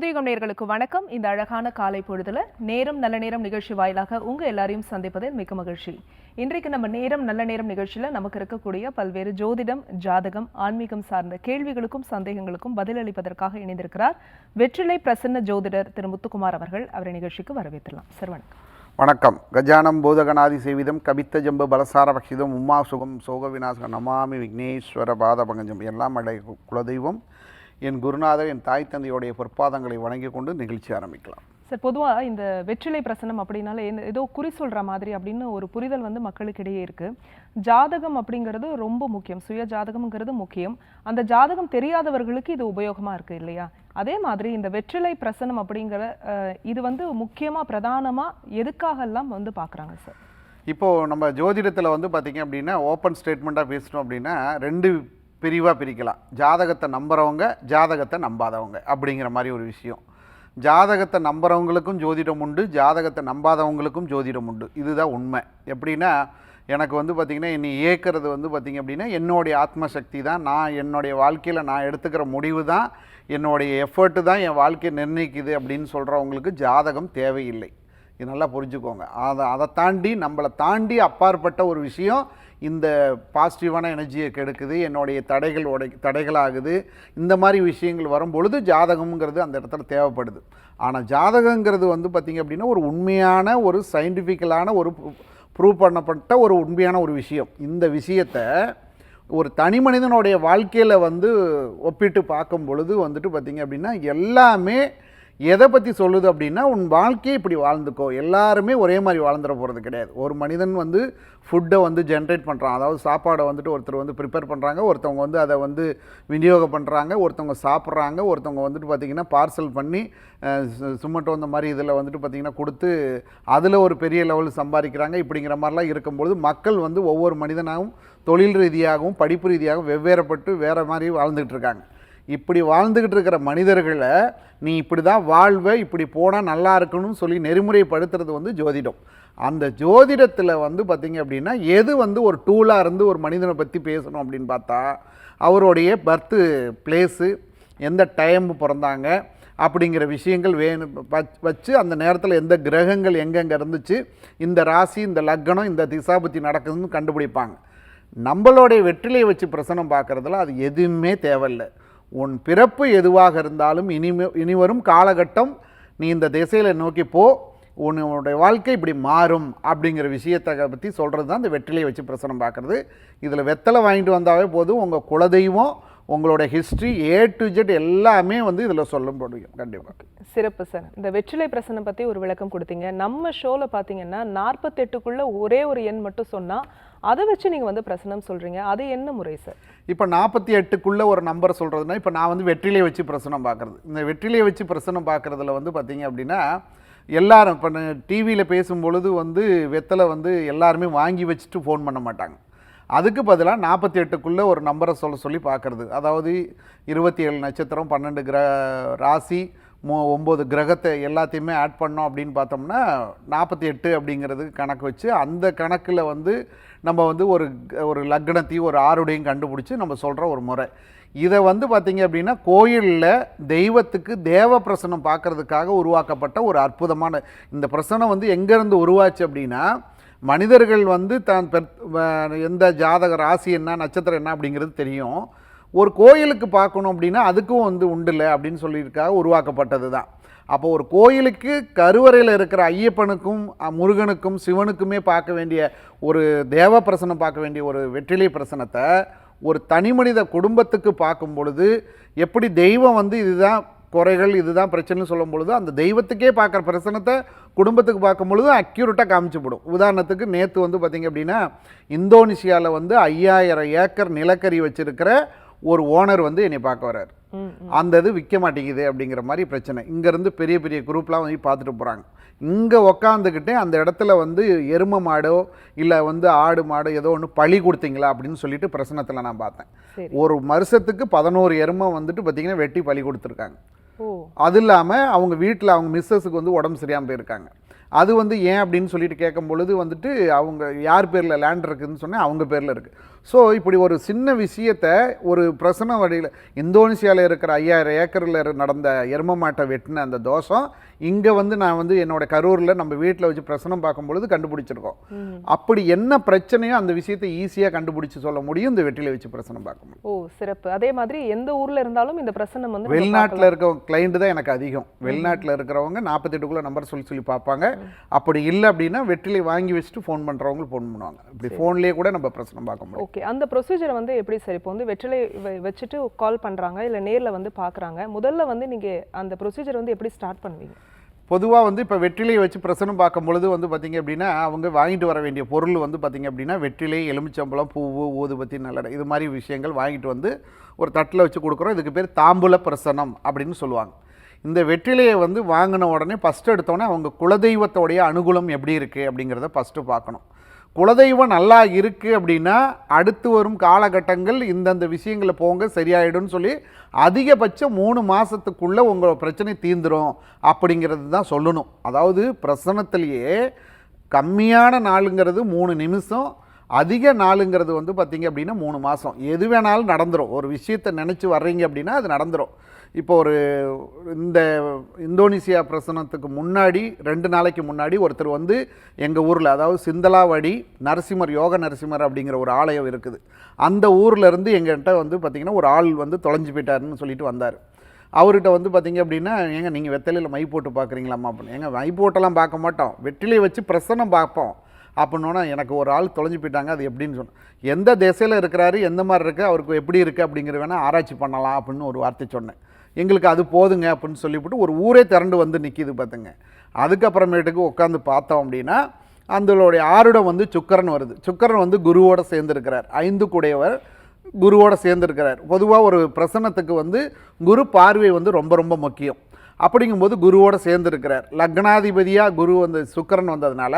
உதயகம் நேர்களுக்கு வணக்கம். இந்த அழகான காலை பொழுதுல நேரம் நல்ல நேரம் நிகழ்ச்சி வாயிலாக உங்க எல்லாரையும் சந்திப்பதில் மிக்க மகிழ்ச்சி. இன்றைக்கு நம்ம நேரம் நல்ல நேரம் நிகழ்ச்சியில நமக்கு இருக்கக்கூடிய பல்வேறு ஜோதிடம் ஜாதகம் ஆன்மீகம் சார்ந்த கேள்விகளுக்கும் சந்தேகங்களுக்கும் பதிலளிப்பதற்காக இணைந்திருக்கிறார் வெற்றிலை பிரசன்ன ஜோதிடர் திரு முத்துக்குமார் அவர்கள். அவரை நிகழ்ச்சிக்கு வரவேற்றலாம் சார் வணக்கம். வணக்கம். கஜானம் பூதகணாதி சேவிதம் கபித்த ஜம்பு பலசார பக்ஷிதம் உமா சுகம் சோக விநாசகம் நமாமி விக்னேஸ்வர பாத பங்கஜம் எல்லாம் அடை குலதெய்வம். என் குருநாதர் என் தாய் தந்தையுடைய பொற்பாதங்களை வணங்கி கொண்டு நிகழ்ச்சி ஆரம்பிக்கலாம். சார் பொதுவா இந்த வெற்றிலை பிரசனம் அப்படின்னாலே ஏதோ குறி சொல்ற மாதிரி அப்படின்னு ஒரு புரிதல் வந்து மக்களுக்கிடையே இருக்கு. ஜாதகம் அப்படிங்கிறது ரொம்ப முக்கியம். சுய ஜாதகம்ங்கிறது முக்கியம். அந்த ஜாதகம் தெரியாதவர்களுக்கு இது உபயோகமா இருக்கு இல்லையா? அதே மாதிரி இந்த வெற்றிலை பிரசனம் அப்படிங்கிற இது வந்து முக்கியமா பிரதானமா எதுக்காகலாம் வந்து பார்க்கறாங்க சார்? இப்போது நம்ம ஜோதிடத்தில் வந்து பார்த்திங்க அப்படின்னா ஓப்பன் ஸ்டேட்மெண்ட்டாக பேசணும் அப்படின்னா ரெண்டு பிரிவாக பிரிக்கலாம். ஜாதகத்தை நம்புகிறவங்க ஜாதகத்தை நம்பாதவங்க அப்படிங்கிற மாதிரி ஒரு விஷயம். ஜாதகத்தை நம்புகிறவங்களுக்கும் ஜோதிடம் உண்டு ஜாதகத்தை நம்பாதவங்களுக்கும் ஜோதிடம் உண்டு. இதுதான் உண்மை. எப்படின்னா எனக்கு வந்து பார்த்திங்கன்னா என்னை இயக்கிறது வந்து பார்த்திங்க அப்படின்னா என்னுடைய ஆத்மசக்தி தான். நான் என்னுடைய வாழ்க்கையில் நான் எடுத்துக்கிற முடிவு தான். என்னுடைய எஃபர்ட்டு தான் என் வாழ்க்கையை நிர்ணயிக்குது அப்படின்னு சொல்கிறவங்களுக்கு ஜாதகம் தேவையில்லை. இது நல்லா புரிஞ்சுக்கோங்க. அதை அதை தாண்டி நம்மளை தாண்டி அப்பாற்பட்ட ஒரு விஷயம் இந்த பாசிட்டிவான எனர்ஜியை கெடுக்குது என்னுடைய தடைகள் உடை தடைகளாகுது இந்த மாதிரி விஷயங்கள் வரும்பொழுது ஜாதகம்ங்கிறது அந்த இடத்துல தேவைப்படுது. ஆனால் ஜாதகங்கிறது வந்து பார்த்திங்க அப்படின்னா ஒரு உண்மையான ஒரு சயின்டிஃபிக்கலான ஒரு ப்ரூவ் பண்ணப்பட்ட ஒரு உண்மையான ஒரு விஷயம். இந்த விஷயத்தை ஒரு தனி மனிதனுடைய வாழ்க்கையில் வந்து ஒப்பிட்டு பார்க்கும் பொழுது வந்துட்டு பார்த்திங்க அப்படின்னா எல்லாமே எதை பற்றி சொல்லுது அப்படின்னா உன் வாழ்க்கையை இப்படி வாழ்ந்துக்கோ. எல்லாருமே ஒரே மாதிரி வாழ்ந்துட போகிறது கிடையாது. ஒரு மனிதன் வந்து ஃபுட்டை வந்து ஜென்ரேட் பண்ணுறான் அதாவது சாப்பாடை வந்துட்டு ஒருத்தர் வந்து ப்ரிப்பேர் பண்ணுறாங்க ஒருத்தவங்க வந்து அதை வந்து விநியோகம் பண்ணுறாங்க ஒருத்தவங்க சாப்பிட்றாங்க ஒருத்தவங்க வந்துட்டு பார்த்திங்கன்னா பார்சல் பண்ணி சுமட்டோ இந்த மாதிரி இதில் வந்துட்டு பார்த்திங்கன்னா கொடுத்து அதில் ஒரு பெரிய லெவல் சம்பாதிக்கிறாங்க. இப்படிங்கிற மாதிரிலாம் இருக்கும்பொழுது மக்கள் வந்து ஒவ்வொரு மனிதனாகவும் தொழில் ரீதியாகவும் படிப்பு ரீதியாகவும் வெவ்வேறுபட்டு வேறு மாதிரி வாழ்ந்துகிட்டு இருக்காங்க. இப்படி வாழ்ந்துக்கிட்டு இருக்கிற மனிதர்களை நீ இப்படி தான் வாழ்வ இப்படி போனால் நல்லா இருக்கணும்னு சொல்லி நெறிமுறைப்படுத்துறது வந்து ஜோதிடம். அந்த ஜோதிடத்தில் வந்து பார்த்திங்க அப்படின்னா எது வந்து ஒரு டூலாக இருந்து ஒரு மனிதனை பற்றி பேசணும் அப்படின்னு பார்த்தா அவருடைய பர்த்து பிளேஸு எந்த டைம் பிறந்தாங்க அப்படிங்கிற விஷயங்கள் வேணும் வச்சு அந்த நேரத்தில் எந்த கிரகங்கள் எங்கெங்கே இருந்துச்சு இந்த ராசி இந்த லக்னம் இந்த திசாபுத்தி நடக்குதுன்னு கண்டுபிடிப்பாங்க. நம்மளுடைய வெற்றிலையை வச்சு பிரசனம் பார்க்குறதுல அது எதுவுமே தேவையில்லை. உன் பிறப்பு எதுவாக இருந்தாலும் இனிமே இனிவரும் காலகட்டம் நீ இந்த திசையில் நோக்கி போ. உன்னுடைய வாழ்க்கை இப்படி மாறும் அப்படிங்கிற விஷயத்தை பற்றி சொல்கிறது தான் இந்த வெற்றிலையை வச்சு பிரசனம் பார்க்குறது. இதில் வெத்தலை வாங்கிட்டு வந்தாவே போதும். உங்கள் குலதெய்வம் உங்களோட ஹிஸ்ட்ரி ஏ டு ஜெட் எல்லாமே வந்து இதில் சொல்ல முடியும் கண்டிப்பாக சிறப்பு சார். இந்த வெற்றிலை பிரசனம் பத்தி ஒரு விளக்கம் கொடுத்தீங்க. நம்ம ஷோல பாத்தீங்கன்னா நாற்பத்தெட்டுக்குள்ள ஒரே ஒரு எண் மட்டும் சொன்னா அதை வச்சு நீங்க வந்து பிரசனம் சொல்றீங்க. அது என்ன முறை சார்? இப்போ நாற்பத்தி எட்டுக்குள்ளே ஒரு நம்பர் சொல்கிறதுனா இப்போ நான் வந்து வெற்றிலையை வச்சு பிரசனம் பார்க்குறது இந்த வெற்றிலையை வச்சு பிரசனம் பார்க்குறதுல வந்து பார்த்தீங்க அப்படின்னா எல்லாரும் இப்போ டிவியில் பேசும்பொழுது வந்து வெத்தலை வந்து எல்லாருமே வாங்கி வச்சுட்டு ஃபோன் பண்ண மாட்டாங்க. அதுக்கு பதிலாக நாற்பத்தி எட்டுக்குள்ளே ஒரு நம்பரை சொல்ல சொல்லி பார்க்குறது. அதாவது இருபத்தி ஏழு நட்சத்திரம் பன்னெண்டு கிர ராசி மோ ஒம்பது கிரகத்தை எல்லாத்தையுமே ஆட் பண்ணோம் அப்படின்னு பார்த்தோம்னா நாற்பத்தி எட்டு அப்படிங்கிறது கணக்கு வச்சு அந்த கணக்கில் வந்து நம்ம வந்து ஒரு ஒரு லக்னத்தையும் ஒரு ஆறுடையும் கண்டுபிடிச்சி நம்ம சொல்கிற ஒரு முறை. இதை வந்து பார்த்திங்க அப்படின்னா கோயிலில் தெய்வத்துக்கு தேவ பிரசனம் பார்க்கறதுக்காக உருவாக்கப்பட்ட ஒரு அற்புதமான இந்த பிரசனம் வந்து எங்கேருந்து உருவாச்சு அப்படின்னா மனிதர்கள் வந்து தான் பெற் எந்த ஜாதக ராசி என்ன நட்சத்திரம் என்ன அப்படிங்கிறது தெரியும். ஒரு கோயிலுக்கு பார்க்கணும் அப்படின்னா அதுக்கும் வந்து உண்டுல அப்படின்னு சொல்லியிருக்காக உருவாக்கப்பட்டது தான். அப்போ ஒரு கோயிலுக்கு கருவறையில் இருக்கிற ஐயப்பனுக்கும் முருகனுக்கும் சிவனுக்குமே பார்க்க வேண்டிய ஒரு தேவ பிரசனம் பார்க்க வேண்டிய ஒரு வெற்றிலை பிரசனத்தை ஒரு தனி மனித குடும்பத்துக்கு பார்க்கும் பொழுது எப்படி தெய்வம் வந்து இதுதான் குறைகள் இதுதான் பிரச்சனைன்னு சொல்லும் பொழுது அந்த தெய்வத்துக்கே பார்க்குற பிரசனத்தை குடும்பத்துக்கு பார்க்கும் பொழுது அக்யூரேட்டாக காமிச்சுப்படும். உதாரணத்துக்கு நேற்று வந்து பார்த்திங்க அப்படின்னா இந்தோனேஷியாவில் வந்து ஐயாயிரம் ஏக்கர் நிலக்கரி வச்சிருக்கிற ஒரு ஓனர் வந்து என்னை பார்க்க வர்றாரு. அந்த இது விற்க மாட்டேங்குது அப்படிங்கிற மாதிரி பிரச்சனை. இங்கேருந்து பெரிய பெரிய குரூப்லாம் வந்து பார்த்துட்டு போகிறாங்க இங்கே உக்காந்துக்கிட்டே அந்த இடத்துல வந்து எரும மாடோ இல்லை வந்து ஆடு மாடோ ஏதோ ஒன்று பழி கொடுத்தீங்களா அப்படின்னு சொல்லிட்டு பிரசனத்தில் நான் பார்த்தேன். ஒரு வருஷத்துக்கு பதினோரு எருமை வந்துட்டு பார்த்திங்கன்னா வெட்டி பழி கொடுத்துருக்காங்க. அது இல்லாமல் அவங்க வீட்டில் அவங்க மிஸ்ஸஸுக்கு வந்து உடம்பு சரியாமல் போயிருக்காங்க. அது வந்து ஏன் அப்படின்னு சொல்லிட்டு கேட்கும் பொழுது வந்துட்டு அவங்க யார் பேரில் லேண்ட் இருக்குதுன்னு சொன்னால் அவங்க பேரில் இருக்குது ஸோ இப்படி ஒரு சின்ன விஷயத்தை ஒரு பிரசன வழியில் இந்தோனேசியாவில் இருக்கிற ஐயாயிரம் ஏக்கரில் நடந்த எரும மாட்டை வெட்டின அந்த தோஷம் இங்கே வந்து நான் வந்து என்னோட கரூரில் நம்ம வீட்டில் வச்சு பிரசனம் பார்க்கும் பொழுது கண்டுபிடிச்சிருக்கோம் அப்படி என்ன பிரச்சனையோ அந்த விஷயத்தை ஈஸியாக கண்டுபிடிச்சு சொல்ல முடியும் இந்த வெற்றிலை வச்சு பிரசனம் பார்க்க முடியும். ஓ சிறப்பு. அதே மாதிரி எந்த ஊர்ல இருந்தாலும் இந்த பிரசனம் வந்து வெளிநாட்டில் இருக்க கிளைண்ட் தான் எனக்கு அதிகம். வெளிநாட்டில் இருக்கிறவங்க நாற்பத்தெட்டுக்குள்ளே நம்பர் சொல்லி சொல்லி பார்ப்பாங்க. அப்படி இல்லை அப்படின்னா வெற்றிலை வாங்கி வச்சுட்டு ஃபோன் பண்ணுறவங்க ஃபோன் பண்ணுவாங்க. இப்படி ஃபோன்லேயே கூட நம்ம பிரச்சனை பார்க்க முடியும். ஓகே அந்த ப்ரொசீஜரை வந்து எப்படி சார் இப்போ வந்து வெற்றிலை வச்சுட்டு கால் பண்றாங்க இல்ல நேர்ல வந்து பார்க்கறாங்க முதல்ல வந்து நீங்க அந்த ப்ரொசீஜர் வந்து எப்படி ஸ்டார்ட் பண்ணுவீங்க? பொதுவாக வந்து இப்போ வெற்றிலையை வச்சு பிரசனம் பார்க்கும் பொழுது வந்து பார்த்திங்க அப்படின்னா அவங்க வாங்கிட்டு வர வேண்டிய பொருள் வந்து பார்த்திங்க அப்படின்னா வெற்றிலை எலுமிச்சம்பழம் பூவு ஊதுபத்தி நல்லடை இது மாதிரி விஷயங்கள் வாங்கிட்டு வந்து ஒரு தட்டில் வச்சு கொடுக்குறோம். இதுக்கு பேர் தாம்பூல பிரசனம் அப்படின்னு சொல்லுவாங்க. இந்த வெற்றிலையை வந்து வாங்கின உடனே ஃபஸ்ட்டு எடுத்தோடனே அவங்க குலதெய்வத்தோடைய அனுகூலம் எப்படி இருக்குது அப்படிங்கிறத ஃபஸ்ட்டு பார்க்கணும். குலதெய்வம் நல்லா இருக்குது அப்படின்னா அடுத்து வரும் காலகட்டங்கள் இந்தந்த விஷயங்களை போங்க சரியாயிடும்னு சொல்லி அதிகபட்சம் மூணு மாதத்துக்குள்ளே உங்கள் பிரச்சனை தீந்துடும் அப்படிங்கிறது தான் சொல்லணும். அதாவது பிரசனத்திலேயே கம்மியான நாளுங்கிறது மூணு நிமிஷம் அதிக நாளுங்கிறது வந்து பார்த்திங்க அப்படின்னா மூணு மாதம் எது வேணாலும் நடந்துரும். ஒரு விஷயத்தை நினச்சி வர்றீங்க அப்படின்னா அது நடந்துடும் இப்போ ஒரு இந்த இந்தோனேசியா பிரசனத்துக்கு முன்னாடி ரெண்டு நாளைக்கு முன்னாடி ஒருத்தர் வந்து எங்கள் ஊரில் அதாவது சிந்தலாவடி நரசிம்மர் யோக நரசிம்மர் அப்படிங்கிற ஒரு ஆலயம் இருக்குது. அந்த ஊர்லேருந்து எங்கள்கிட்ட வந்து பார்த்திங்கன்னா ஒரு ஆள் வந்து தொலைஞ்சு போயிட்டாருன்னு சொல்லிட்டு வந்தார். அவர்கிட்ட வந்து பார்த்திங்க அப்படின்னா ஏங்க நீங்கள் வெத்தலையில் மை போட்டு பார்க்குறீங்களாம்மா அப்படின்னு. ஏங்க மை போட்டெல்லாம் பார்க்க மாட்டோம். வெற்றிலையை வச்சு பிரசனம் பார்ப்போம். அப்படின்னோன்னா எனக்கு ஒரு ஆள் தொலைஞ்சு போயிட்டாங்க. அது எப்படின்னு சொன்னேன் எந்த திசையில் இருக்கிறாரு? எந்த மாதிரி இருக்குது அவருக்கு எப்படி இருக்குது அப்படிங்கிற வேணால் ஆராய்ச்சி பண்ணலாம் அப்படின்னு ஒரு வார்த்தை சொன்னேன். எங்களுக்கு அது போதுங்க அப்படின்னு சொல்லிவிட்டு ஒரு ஊரே திரண்டு வந்து நிற்கிது பார்த்துங்க அதுக்கப்புறமேட்டுக்கு உட்காந்து பார்த்தோம் அப்படின்னா அந்தளுடைய ஆருடம் வந்து சுக்கரன் வருது. சுக்கரன் வந்து குருவோடு சேர்ந்துருக்கிறார். ஐந்து கூடையவர் குருவோடு சேர்ந்துருக்கிறார். பொதுவாக ஒரு பிரசன்னத்துக்கு வந்து குரு பார்வை வந்து ரொம்ப ரொம்ப முக்கியம். அப்படிங்கும்போது குருவோடு சேர்ந்துருக்கிறார். லக்னாதிபதியாக குரு வந்து சுக்கரன் வந்ததுனால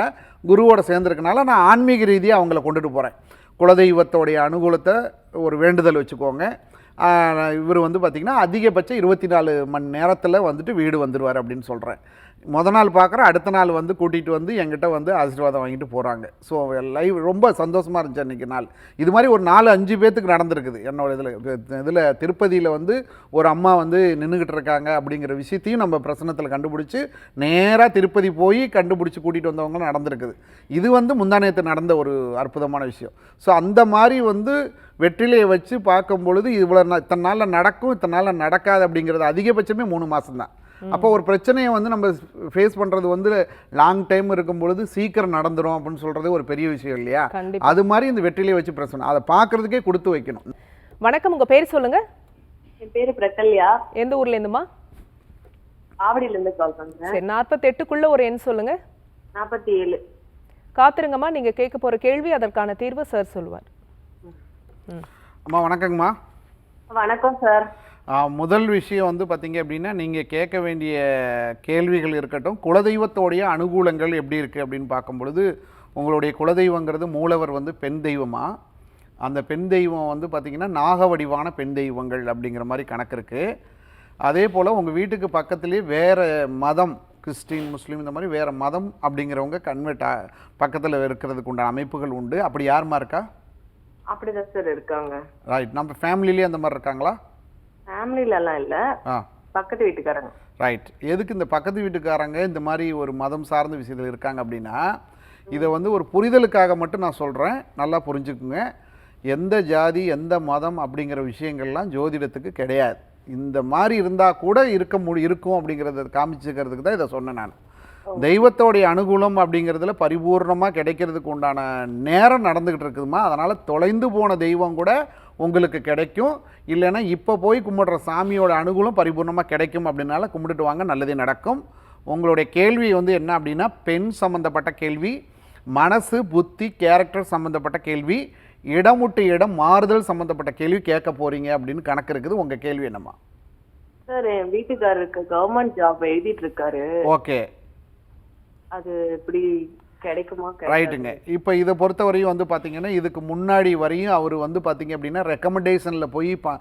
குருவோட சேர்ந்துருக்கனால நான் ஆன்மீக ரீதியாக அவங்கள கொண்டுட்டு போகிறேன் குலதெய்வத்தோடைய அனுகூலத்தை ஒரு வேண்டுதல் வச்சுக்கோங்க. இவர் வந்து பார்த்திங்கன்னா அதிகபட்சம் இருபத்தி நாலு மணி நேரத்தில் வந்துட்டு வீடு வந்துடுவார் அப்படின்னு சொல்கிறேன் முத நாள் பார்க்குறேன் அடுத்த நாள் வந்து கூட்டிகிட்டு வந்து என்கிட்ட வந்து ஆசீர்வாதம் வாங்கிட்டு போகிறாங்க ஸோ லைவ் ரொம்ப சந்தோஷமாக இருந்துச்சு அன்றைக்கி நாள். இது மாதிரி ஒரு நாலு அஞ்சு பேத்துக்கு நடந்திருக்குது. என்னோட இதில் இதில் திருப்பதியில் வந்து ஒரு அம்மா வந்து நின்றுக்கிட்டு இருக்காங்க அப்படிங்கிற விஷயத்தையும் நம்ம பிரசனத்தில் கண்டுபிடிச்சி நேராக திருப்பதி போய் கண்டுபிடிச்சி கூட்டிகிட்டு வந்தவங்களும் நடந்திருக்குது. இது வந்து முந்தானயத்தில் நடந்த ஒரு அற்புதமான விஷயம். ஸோ அந்த மாதிரி வந்து வெற்றிலையை வச்சு பார்க்கும் பொழுது இவ்வளோ இத்தனை நாளில் நடக்கும் இத்தனை நாளில் நடக்காது அப்படிங்கிறது அதிகபட்சமே மூணு மாதம்தான் அப்போ ஒரு பிரச்சனையை வந்து நம்ம ஃபேஸ் பண்ணுறது வந்து லாங் டைம் இருக்கும் பொழுது சீக்கிரம் நடந்துரும் அப்படின்னு சொல்கிறது ஒரு பெரிய விஷயம் இல்லையா? அது மாதிரி இந்த வெற்றிலையை வச்சு பிரச்சனை அதை பார்க்கறதுக்கே கொடுத்து வைக்கணும். வணக்கம் உங்க பேர் சொல்லுங்க. என் பேரு பிரகல்யா எந்த ஊர்ல இருந்துமா? ஆவடியில இருந்து கால் பண்றேன். சரி நாற்பத்தெட்டுக்குள்ள ஒரு எண் சொல்லுங்க. நாற்பத்தி ஏழு காத்திருங்கம்மா நீங்க கேட்க போற கேள்வி அதற்கான தீர்வு சார் சொல்லுவார். அம்மா வணக்கங்கம்மா. வணக்கம் சார் முதல் விஷயம் வந்து பார்த்தீங்க அப்படின்னா நீங்கள் கேட்க வேண்டிய கேள்விகள் இருக்கட்டும் குலதெய்வத்தோடைய அனுகூலங்கள் எப்படி இருக்குது அப்படின்னு பார்க்கும் பொழுது உங்களுடைய குலதெய்வங்கிறது மூலவர் வந்து பெண் தெய்வமா? அந்த பெண் தெய்வம் வந்து பார்த்திங்கன்னா நாக வடிவான பெண் தெய்வங்கள் அப்படிங்கிற மாதிரி கணக்கு இருக்குது அதே போல் உங்கள் வீட்டுக்கு பக்கத்துலேயே வேறு மதம் கிறிஸ்டின் முஸ்லீம் இந்த மாதிரி வேறு மதம் அப்படிங்கிறவங்க கன்வெர்ட் பக்கத்தில் இருக்கிறதுக்கு உண்டான அமைப்புகள் உண்டு. அப்படி யாருமா இருக்கா? அப்படிதான் சார் இருக்காங்க. ரைட் நம்ம ஃபேமிலிலேயே அந்த மாதிரி இருக்காங்களா? ஃபேமிலில எல்லாம் இல்ல. ஆ. பக்கத்து வீட்டுக்காரங்க. ரைட் எதுக்கு இந்த பக்கத்து வீட்டுக்காரங்க இந்த மாதிரி ஒரு மதம் சார்ந்த விஷயத்தில் இருக்காங்க அப்படின்னா இதை வந்து ஒரு புரிதலுக்காக மட்டும் நான் சொல்கிறேன் நல்லா புரிஞ்சுக்குங்க. எந்த ஜாதி எந்த மதம் அப்படிங்கிற விஷயங்கள்லாம் ஜோதிடத்துக்கு கிடையாது. இந்த மாதிரி இருந்தால் கூட இருக்க முடி இருக்கும் அப்படிங்கிறத காமிச்சுக்கிறதுக்கு தான் இதை சொன்னேன் நான். தெய்வத்தோடைய அனுகூலம் அப்படிங்கிறதுல பரிபூர்ணமாக கிடைக்கிறதுக்கு உண்டான நேரம் நடந்துக்கிட்டு இருக்குதுமா? அதனால் தொலைந்து போன தெய்வம் கூட உங்களுக்கு கிடைக்கும். இல்லைன்னா இப்போ போய் கும்பிடுற சாமியோட அனுகூலம் பரிபூர்ணமாக கிடைக்கும் அப்படின்னால கும்பிட்டுட்டு வாங்க நல்லதே நடக்கும். உங்களுடைய கேள்வி வந்து என்ன அப்படின்னா பெண் சம்மந்தப்பட்ட கேள்வி மனசு புத்தி கேரக்டர் சம்மந்தப்பட்ட கேள்வி இடம் விட்டு இடம் மாறுதல் சம்மந்தப்பட்ட கேள்வி கேட்க போறீங்க அப்படின்னு கணக்கு இருக்குது. உங்கள் கேள்வி என்னம்மா? சார் என் வீட்டுக்காரருக்கு கவர்மெண்ட் ஜாப் எழுதிட்டு இருக்காரு. ஓகே. அது எப்படி கிடைக்குமா? ரைட்டுங்க இப்போ இதை பொறுத்தவரையும் வந்து பார்த்தீங்கன்னா இதுக்கு முன்னாடி வரையும் அவர் வந்து பார்த்தீங்க அப்படின்னா ரெக்கமெண்டேஷனில் போய் ப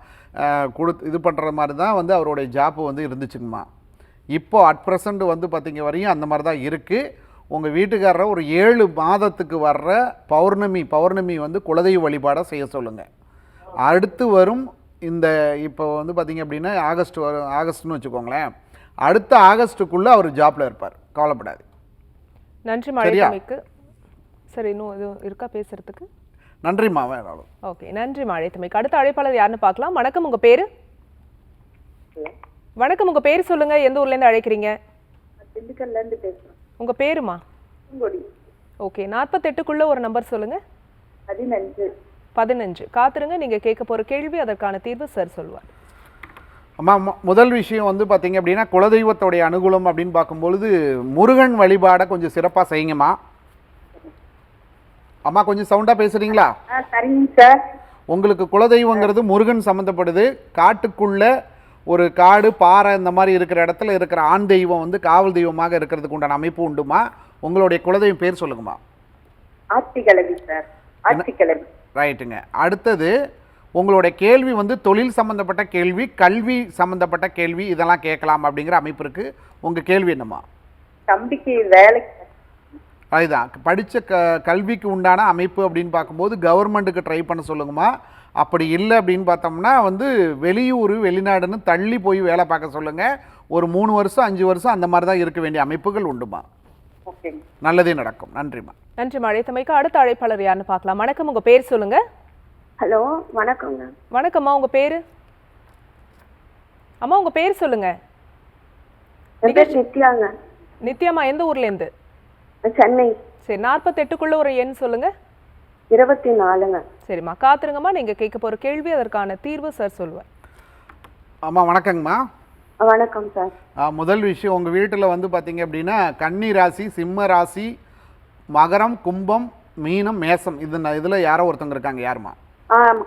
கொடுத்து இது பண்ணுற மாதிரி தான் வந்து அவருடைய ஜாப்பு வந்து இருந்துச்சுங்கம்மா. இப்போ அட் ப்ரெசண்ட் வந்து பார்த்தீங்க வரையும் அந்த மாதிரி தான் இருக்குது உங்கள் வீட்டுக்காரரை ஒரு ஏழு மாதத்துக்கு வர்ற பௌர்ணமி பௌர்ணமி வந்து குலதெய்வ வழிபாடை செய்ய சொல்லுங்கள் அடுத்து வரும் இந்த இப்போ வந்து பார்த்தீங்க அப்படின்னா ஆகஸ்ட் வரும் ஆகஸ்ட்னு வச்சுக்கோங்களேன். அடுத்த ஆகஸ்ட்டுக்குள்ளே அவர் ஜாப்பில் இருப்பார். கவலைப்படாது நன்றி? மழைத்தமைக்கு சரி இன்னும் எதுவும் இருக்கா பேசுறதுக்கு? நன்றிம்மா வேணாலும் ஓகே நன்றி மழைத்தமைக்கு அடுத்த அழைப்பாளர் யாருன்னு பார்க்கலாம். வணக்கம் உங்க பேரு? வணக்கம் உங்க பேர் சொல்லுங்க. எந்த ஊர்ல இருந்து அழைக்கிறீங்க? திண்டுக்கல்ல இருந்து பேசுறேன் உங்க பேருமா? ஓகே நாற்பத்தெட்டுக்குள்ள ஒரு நம்பர் சொல்லுங்க. பதினஞ்சு. பதினஞ்சு. காத்துருங்க நீங்க கேட்க போற கேள்வி அதற்கான தீர்வு சார் சொல்லுவார் அம்மா முதல் விஷயம் வந்து பார்த்தீங்க அப்படின்னா குலதெய்வத்தோடைய அனுகூலம் அப்படின்னு பார்க்கும்பொழுது முருகன் வழிபாடை கொஞ்சம் சிறப்பாக செய்யுங்கம்மா. அம்மா கொஞ்சம் சவுண்டாக பேசுகிறீங்களா சரிங்க சார். உங்களுக்கு குலதெய்வங்கிறது முருகன் சம்மந்தப்படுது காட்டுக்குள்ள ஒரு காடு பாறை இந்த மாதிரி இருக்கிற இடத்துல இருக்கிற ஆண் தெய்வம் வந்து காவல் தெய்வமாக இருக்கிறதுக்கு உண்டான அமைப்பு உண்டுமா? உங்களுடைய குலதெய்வம் பேர் சொல்லுங்கம்மா. சார். ஆட்சிக்கிழமை ரைட்டுங்க அடுத்தது உங்களுடைய கேள்வி வந்து தொழில் சம்மந்தப்பட்ட கேள்வி கல்வி சம்மந்தப்பட்ட கேள்வி இதெல்லாம் கேட்கலாம் அப்படிங்கிற அமைப்பு இருக்குது உங்கள் கேள்வி என்னம்மா? தம்பிக்கு வேலைக்கு அதுதான். படித்த க கல்விக்கு உண்டான அமைப்பு அப்படின்னு பார்க்கும்போது கவர்மெண்ட்டுக்கு ட்ரை பண்ண சொல்லுங்கம்மா. அப்படி இல்லை அப்படின்னு பார்த்தோம்னா வந்து வெளியூர் வெளிநாடுன்னு தள்ளி போய் வேலை பார்க்க சொல்லுங்கள் ஒரு மூணு வருஷம் அஞ்சு வருஷம் அந்த மாதிரி தான் இருக்க வேண்டிய அமைப்புகள் உண்டுமா நல்லதே நடக்கும். நன்றிம்மா. நன்றி மழைத்தமைக்கு அடுத்த அழைப்பாளர் யாருன்னு பார்க்கலாம். வணக்கம். உங்க பேர் சொல்லுங்க. ஹலோ வணக்கங்க வணக்கம்மா உங்க பேரு? அம்மா உங்க பேர் சொல்லுங்க. நித்யாங்க நித்யாம்மா எந்த ஊர்ல இருந்து? சென்னை. சரி நாற்பத்தெட்டுக்குள்ள ஒரு எண் சொல்லுங்க. இருபத்தி நாலுங்க சரிம்மா காத்துருங்கம்மா நீங்க கேட்க போற கேள்வி அதற்கான தீர்வு சார் சொல்லுவார். அம்மா வணக்கங்கம்மா வணக்கம் சார் முதல் விஷயம் உங்கள் வீட்டில் வந்து பார்த்தீங்க அப்படின்னா கன்னி ராசி சிம்ம ராசி மகரம் கும்பம் மீனம் மேசம். இது இதில் யாரோ ஒருத்தவங்க இருக்காங்க. யாருமா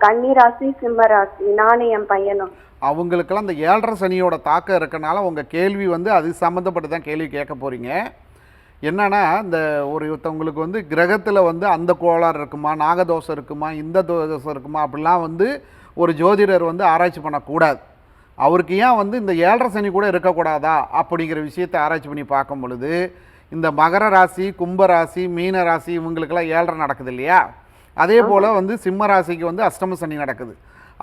கன்னி ராசி சிம்ம ராசி நானும் என் பையனும். அவங்களுக்கெல்லாம் அந்த ஏழரை சனியோட தாக்கம் இருக்கனால உங்கள் கேள்வி வந்து அது சம்மந்தப்பட்டு தான் கேள்வி கேட்க போகிறீங்க என்னென்னா இந்த ஒரு ஒருத்தவங்களுக்கு வந்து கிரகத்தில் வந்து அந்த கோளாறு இருக்குமா நாகதோஷம் இருக்குமா இந்த தோஷம் இருக்குமா அப்படிலாம் வந்து ஒரு ஜோதிடர் வந்து ஆராய்ச்சி பண்ணக்கூடாது. அவருக்கு ஏன் வந்து இந்த ஏழரை சனி கூட இருக்கக்கூடாதா அப்படிங்கிற விஷயத்தை ஆராய்ச்சி பண்ணி பார்க்கும் பொழுது இந்த மகர ராசி கும்ப ராசி மீன ராசி இவங்களுக்கெல்லாம் ஏழரை நடக்குது இல்லையா? அதே போல் வந்து சிம்ம ராசிக்கு வந்து அஷ்டம சனி நடக்குது.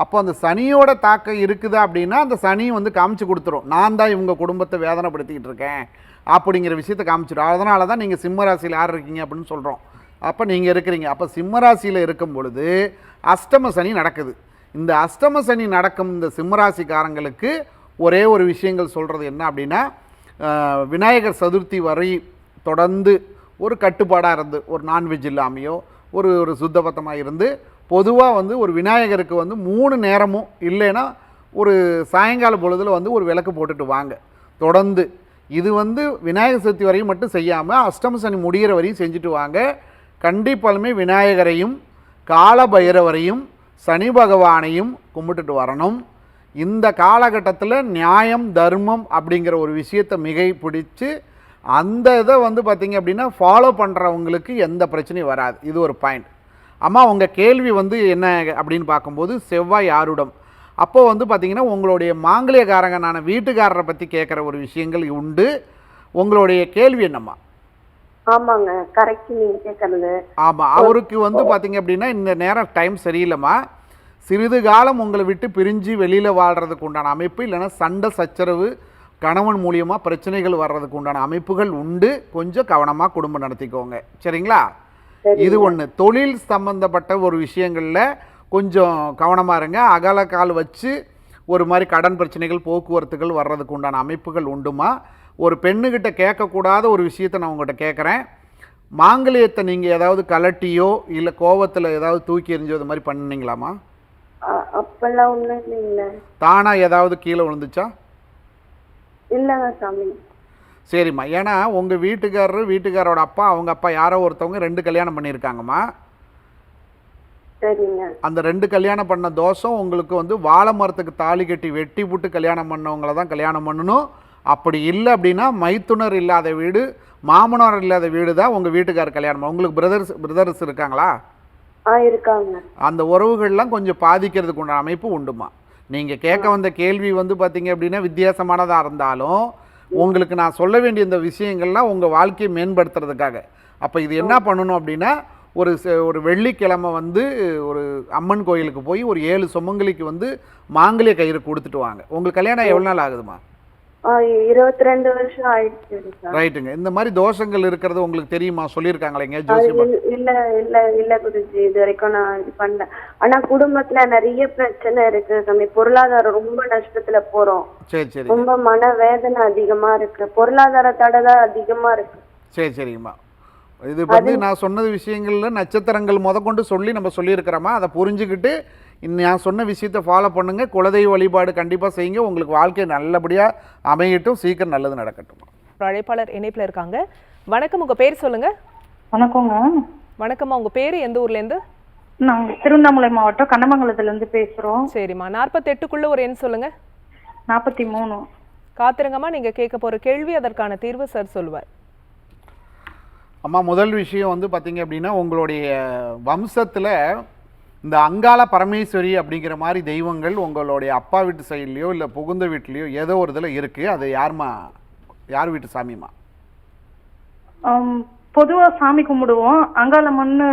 அப்போ அந்த சனியோட தாக்கம் இருக்குது அப்படின்னா அந்த சனி வந்து காமிச்சு கொடுத்துரும். நான் தான் இவங்க குடும்பத்தை வேதனைப்படுத்திக்கிட்டு இருக்கேன் அப்படிங்கிற விஷயத்தை காமிச்சிடும் அதனால தான் நீங்கள் சிம்ம ராசியில் யார் இருக்கீங்க அப்படின்னு சொல்கிறோம் அப்போ நீங்கள் இருக்கிறீங்க. அப்போ சிம்ம ராசியில் இருக்கும் பொழுது அஷ்டம சனி நடக்குது. இந்த அஷ்டம சனி நடக்கும் இந்த சிம்மராசிக்காரங்களுக்கு ஒரே ஒரு விஷயங்கள் சொல்கிறது என்ன அப்படின்னா விநாயகர் சதுர்த்தி வரை தொடர்ந்து ஒரு கட்டுப்பாடாக இருந்து ஒரு நான்வெஜ் இல்லாமையோ ஒரு ஒரு சுத்தபத்தமாக இருந்து பொதுவாக வந்து ஒரு விநாயகருக்கு வந்து மூணு நேரமும் இல்லைன்னா ஒரு சாயங்கால பொழுதில் வந்து ஒரு விளக்கு போட்டுட்டு வாங்க. தொடர்ந்து. இது வந்து விநாயகர் சதுர்த்தி வரையும் மட்டும் செய்யாமல் அஷ்டம சனி முடிகிற வரையும் செஞ்சுட்டு வாங்க. கண்டிப்பாலுமே விநாயகரையும் கால பைரவரையும் சனி பகவானையும் கும்பிட்டுட்டு வரணும். இந்த காலகட்டத்தில் நியாயம் தர்மம் அப்படிங்கிற ஒரு விஷயத்தை மிகை பிடிச்சி அந்த இதை வந்து பார்த்திங்க அப்படின்னா ஃபாலோ பண்ணுறவங்களுக்கு எந்த பிரச்சனையும் வராது. இது ஒரு பாயிண்ட் அம்மா உங்கள் கேள்வி வந்து என்ன அப்படின்னு பார்க்கும்போது செவ்வாய் ஆருடம் அப்போ வந்து பார்த்திங்கன்னா உங்களுடைய மாங்கலியக்காரங்கனான வீட்டுக்காரரை பற்றி கேட்குற ஒரு விஷயங்கள் உண்டு. உங்களுடைய கேள்வி என்னம்மா? ஆமாங்க. கரெக்ட் கேட்கறது. ஆமாம் அவருக்கு வந்து பார்த்தீங்க அப்படின்னா இந்த நேரம் டைம் சரியில்லைம்மா. சிறிது காலம் உங்களை விட்டு பிரிஞ்சு வெளியில் வாழ்கிறதுக்கு உண்டான அமைப்பு இல்லைன்னா சண்டை சச்சரவு கணவன் மூலியமாக பிரச்சனைகள் வர்றதுக்கு உண்டான அமைப்புகள் உண்டு. கொஞ்சம் கவனமாக குடும்பம் நடத்திக்கோங்க. சரிங்களா? இது ஒன்று தொழில் சம்பந்தப்பட்ட ஒரு விஷயங்களில் கொஞ்சம் கவனமாக இருங்க. அகல கால் வச்சு ஒரு மாதிரி கடன் பிரச்சனைகள் போக்குவரத்துகள் வர்றதுக்கு உண்டான அமைப்புகள் உண்டுமா? ஒரு பெண்ணுக்கிட்ட கேட்கக்கூடாத ஒரு விஷயத்தை நான் உங்கள்கிட்ட கேட்குறேன். மாங்கல்யத்தை நீங்கள் ஏதாவது கலட்டியோ இல்லை கோவத்தில் ஏதாவது தூக்கி எறிஞ்சோ இது மாதிரி பண்ணீங்களாமா அ- அப்பெல்லாம் இல்லைங்க. தானாக ஏதாவது கீழே விழுந்துச்சா? இல்லைங்க சாமி. சரிம்மா. ஏன்னா உங்கள் வீட்டுக்காரரு வீட்டுக்காரோட அப்பா அவங்க அப்பா யாரோ ஒருத்தவங்க ரெண்டு கல்யாணம் பண்ணியிருக்காங்கம்மா. சரிங்க. அந்த ரெண்டு கல்யாணம் பண்ண தோஷம் உங்களுக்கு வந்து வாழை மரத்துக்கு தாலி கட்டி வெட்டி போட்டு கல்யாணம் பண்ணவங்கள தான் கல்யாணம் பண்ணணும். அப்படி இல்லை அப்படின்னா மைத்துனர் இல்லாத வீடு மாமனார் இல்லாத வீடு தான் உங்கள் வீட்டுக்காரர் கல்யாணம் பண்ண- உங்களுக்கு பிரதர்ஸ் பிரதர்ஸ் இருக்காங்களா? ஆ இருக்காங்க. அந்த உறவுகள்லாம் கொஞ்சம் பாதிக்கிறதுக்கு உண்டான அமைப்பு உண்டுமா நீங்கள் கேட்க வந்த கேள்வி வந்து பார்த்தீங்க அப்படின்னா வித்தியாசமானதாக இருந்தாலும் உங்களுக்கு நான் சொல்ல வேண்டிய இந்த விஷயங்கள்லாம் உங்கள் வாழ்க்கையை மேம்படுத்துறதுக்காக. அப்போ இது என்ன பண்ணணும் அப்படின்னா ஒரு ஒரு வெள்ளிக்கிழமை வந்து ஒரு அம்மன் கோயிலுக்கு போய் ஒரு ஏழு சுமங்கலிக்கு வந்து மாங்கல்ய கயிறு கொடுத்துட்டு வாங்க. உங்களுக்கு கல்யாணம் எவ்வளோ நாள் ஆகுதுமா இருபத்தி ரெண்டு வருஷம் ஆயிடுச்சு ரைட்டுங்க இந்த மாதிரி தோஷங்கள் இருக்கிறது உங்களுக்கு தெரியுமா? சொல்லியிருக்காங்களே ஜோசியம் இல்ல- இல்ல இல்ல குருஜி. இது வரைக்கும் நான் இது பண்ணல. ஆனா குடும்பத்துல நிறைய பிரச்சனை இருக்கு சாமி பொருளாதாரம் ரொம்ப நஷ்டத்துல போறோம். சரி சரி. ரொம்ப மன வேதனை அதிகமா இருக்கு. பொருளாதார தடை தான் அதிகமா இருக்கு. சரி சரிங்கம்மா. இது வந்து நான் சொன்னது விஷயங்கள்ல நட்சத்திரங்கள் முதற்கொண்டு சொல்லி நம்ம சொல்லியிருக்கிறோமா? அதை புரிஞ்சுக்கிட்டு நான் சொன்ன விஷயத்தை ஃபாலோ பண்ணுங்க. குலதெய்வ வழிபாடு கண்டிப்பாக செய்யுங்க. உங்களுக்கு வாழ்க்கை நல்லபடியாக அமையட்டும். சீக்கிரம் நல்லது நடக்கட்டும். அழைப்பாளர் இணைப்புல இருக்காங்க. வணக்கம். உங்க பேர் சொல்லுங்க. வணக்கங்க. வணக்கம்மா. உங்க பேரு எந்த ஊர்ல இருந்து? நாங்க திருவண்ணாமலை மாவட்டம் கண்ணமங்கலத்துல இருந்து பேசுறோம். சரிம்மா. நாற்பத்தெட்டுக்குள்ள ஒரு எண் சொல்லுங்க. நாற்பத்தி மூணு காத்திருங்கம்மா. நீங்க கேட்க போற கேள்வி அதற்கான தீர்வு சார் சொல்லுவார். அம்மா முதல் விஷயம் வந்து பார்த்தீங்க அப்படின்னா உங்களுடைய வம்சத்தில் இந்த அங்காள பரமேஸ்வரி அப்படிங்கிற மாதிரி தெய்வங்கள் உங்களுடைய அப்பா வீட்டு சைட்லேயோ இல்லை புகுந்த வீட்லேயோ ஏதோ ஒரு இதில் இருக்குது அது யாரும்மா யார் வீட்டு சாமிம்மா? ஆம், பொதுவா சாமி கும்பிடுவோம். அங்காளம்மன்னு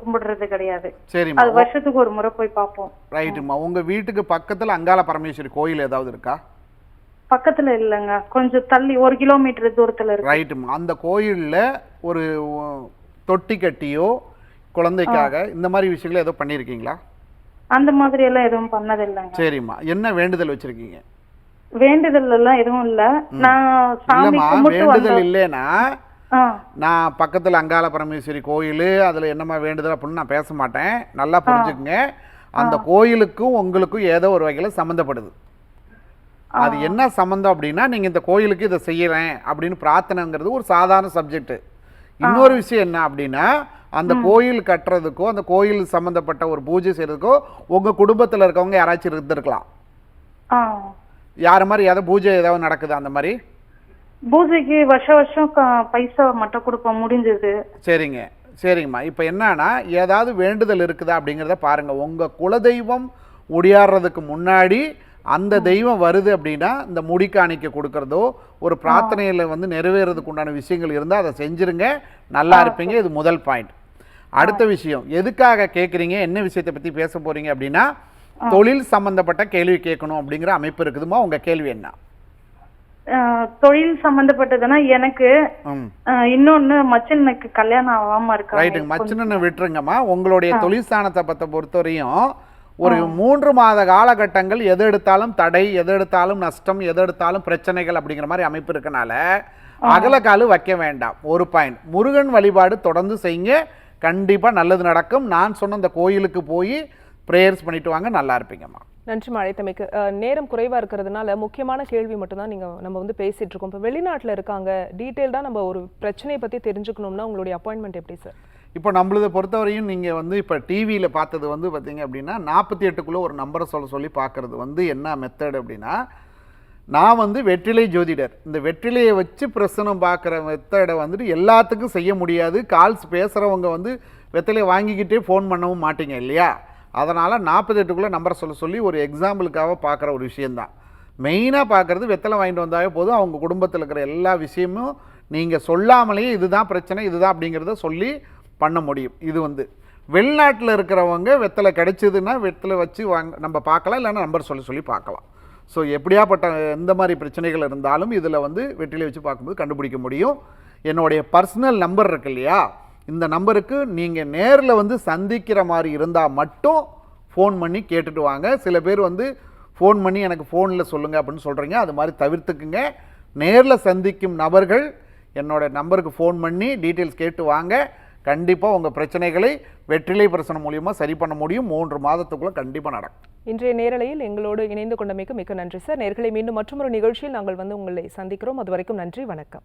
கும்பிடுறது கிடையாது. சரிம்மா. அது வருஷத்துக்கு ஒரு முறை போய் பார்ப்போம். ரைட்டும்மா. உங்கள் வீட்டுக்கு பக்கத்தில் அங்காள பரமேஸ்வரி கோயில் ஏதாவது இருக்கா? பக்கத்துல இல்லைங்க. கொஞ்சம் தள்ளி ஒரு கிலோமீட்டர் தூரத்துல இருக்கு. ரைட்டும்மா. அந்த கோயிலில் ஒரு தொட்டி கட்டியோ குழந்தைக்காக இந்த மாதிரி விஷயங்கள் ஏதோ பண்ணியிருக்கீங்களா? அந்த மாதிரி எல்லாம் எதுவும் பண்ணது இல்லைங்க சரிம்மா. என்ன வேண்டுதல் வச்சுருக்கீங்க? வேண்டுதல் எல்லாம் எதுவும் இல்ல. நான் சாமி கும்பிட்டு வேண்டுதல் இல்லைன்னா நான் பக்கத்தில் அங்காள பரமேஸ்வரி கோயில் அதில் என்னம்மா வேண்டுதல் அப்படின்னு நான் பேச மாட்டேன். நல்லா புரிஞ்சுக்குங்க. அந்த கோயிலுக்கும் உங்களுக்கும் ஏதோ ஒரு வகையில் சம்மந்தப்படுது. அது என்ன சம்மந்தம் அப்படின்னா நீங்கள் இந்த கோயிலுக்கு இதை செய்யறேன் அப்படின்னு பிரார்த்தனைங்கிறது ஒரு சாதாரண சப்ஜெக்ட் இன்னொரு விஷயம் என்ன அப்படின்னா அந்த கோயில் கட்டுறதுக்கோ அந்த கோயில் சம்மந்தப்பட்ட ஒரு பூஜை செய்யறதுக்கோ உங்கள் குடும்பத்தில் இருக்கவங்க யாராச்சும் இருந்திருக்கலாம். யார் மாதிரி ஏதாவது பூஜை ஏதாவது நடக்குது அந்த மாதிரி? பூஜைக்கு வருஷ வருஷம் பைசா மட்டும் கொடுப்போம் முடிஞ்சது. சரிங்க. சரிங்கம்மா. இப்போ என்னன்னா ஏதாவது வேண்டுதல் இருக்குதா அப்படிங்கிறத பாருங்க. உங்க குலதெய்வம் ஒடியாடுறதுக்கு முன்னாடி அந்த தெய்வம் வருது அப்படின்னா இந்த முடிக்காணிக்க கொடுக்கறதோ ஒரு பிரார்த்தனையில் வந்து நிறைவேறதுக்கு உண்டான விஷயங்கள் இருந்தால் அதை செஞ்சிருங்க. நல்லா இருப்பீங்க. இது முதல் பாயிண்ட் அடுத்த விஷயம் எதுக்காக கேட்குறீங்க என்ன விஷயத்தை பற்றி பேச போறீங்க அப்படின்னா தொழில் சம்பந்தப்பட்ட கேள்வி கேட்கணும் அப்படிங்கிற அமைப்பு இருக்குதுமா? உங்க கேள்வி என்ன? தொழில் சம்பந்தப்பட்டதுன்னா எனக்கு இன்னொன்னு மச்சனுக்கு கல்யாணம் ஆகாம ரைட்டுங்க இருக்காங்க மச்சினனை விட்டுருங்கம்மா. உங்களுடைய தொழில் ஸ்தானத்தை பத்த பொறுத்தவரையும் ஒரு மூன்று மாத காலகட்டங்கள் எது எடுத்தாலும் தடை எது எடுத்தாலும் நஷ்டம் எது எடுத்தாலும் பிரச்சனைகள் அப்படிங்கிற மாதிரி அமைப்பு இருக்கனால அகலக்காலு வைக்க வேண்டாம். ஒரு பாயிண்ட் முருகன் வழிபாடு தொடர்ந்து செய்யுங்க. கண்டிப்பா நல்லது நடக்கும். நான் சொன்ன இந்த கோயிலுக்கு போய் ப்ரேயர்ஸ் பண்ணிட்டு வாங்க. நல்லா இருப்பீங்கம்மா. நன்றிம்மா அழைத்தமைக்கு நேரம் குறைவா இருக்கிறதுனால முக்கியமான கேள்வி மட்டும்தான் நீங்க நம்ம வந்து பேசிட்டு இருக்கோம். இப்போ வெளிநாட்டுல இருக்காங்க. டீட்டெயில்டாக நம்ம ஒரு பிரச்சனையை பத்தி தெரிஞ்சுக்கணும்னா உங்களுடைய அப்பாயின்மெண்ட் எப்படி சார் இப்போ நம்மளதை பொறுத்தவரையும் நீங்கள் வந்து இப்போ டிவியில் பார்த்தது வந்து பார்த்தீங்க அப்படின்னா நாற்பத்தி எட்டுக்குள்ளே ஒரு நம்பரை சொல்ல சொல்லி பார்க்குறது வந்து என்ன மெத்தட் அப்படின்னா நான் வந்து வெற்றிலை ஜோதிடர். இந்த வெற்றிலையை வச்சு பிரசனம் பார்க்குற மெத்தடை வந்துட்டு எல்லாத்துக்கும் செய்ய முடியாது. கால்ஸ் பேசுகிறவங்க வந்து வெற்றிலையை வாங்கிக்கிட்டே ஃபோன் பண்ணவும் மாட்டீங்க இல்லையா? அதனால் நாற்பத்தெட்டுக்குள்ளே நம்பரை சொல்ல சொல்லி ஒரு எக்ஸாம்பிளுக்காக பார்க்குற ஒரு விஷயந்தான் மெயினாக பார்க்குறது வெத்தலை வாங்கிட்டு வந்தாவே போதும். அவங்க குடும்பத்தில் இருக்கிற எல்லா விஷயமும் நீங்கள் சொல்லாமலேயே இதுதான் பிரச்சனை இதுதான் அப்படிங்கிறத சொல்லி பண்ண முடியும். இது வந்து வெளிநாட்டில் இருக்கிறவங்க வெத்தலை கிடைச்சதுன்னா வெத்தலை வச்சு வாங்க நம்ம பார்க்கலாம் இல்லைன்னா நம்பர் சொல்லி சொல்லி பார்க்கலாம். ஸோ எப்படியாப்பட்ட எந்த மாதிரி பிரச்சனைகள் இருந்தாலும் இதில் வந்து வெற்றிலை வச்சு பார்க்கும்போது கண்டுபிடிக்க முடியும். என்னுடைய பர்சனல் நம்பர் இருக்கு இல்லையா? இந்த நம்பருக்கு நீங்கள் நேரில் வந்து சந்திக்கிற மாதிரி இருந்தால் மட்டும் ஃபோன் பண்ணி கேட்டுட்டு வாங்க. சில பேர் வந்து ஃபோன் பண்ணி எனக்கு ஃபோனில் சொல்லுங்கள் அப்படின்னு சொல்கிறீங்க அது மாதிரி தவிர்த்துக்குங்க. நேரில் சந்திக்கும் நபர்கள் என்னோட நம்பருக்கு ஃபோன் பண்ணி டீட்டெயில்ஸ் கேட்டு வாங்க. கண்டிப்பாக உங்கள் பிரச்சனைகளை வெற்றிலை பிரச்சனை மூலியமாக சரி பண்ண முடியும். மூன்று மாதத்துக்குள்ளே கண்டிப்பாக நடக்கும். இன்றைய நேரலையில் எங்களோடு இணைந்து கொண்டமைக்கு மிக்க நன்றி சார். நேர்களை மீண்டும் மற்றொரு நிகழ்ச்சியில் நாங்கள் வந்து உங்களை சந்திக்கிறோம். அதுவரைக்கும் நன்றி வணக்கம்.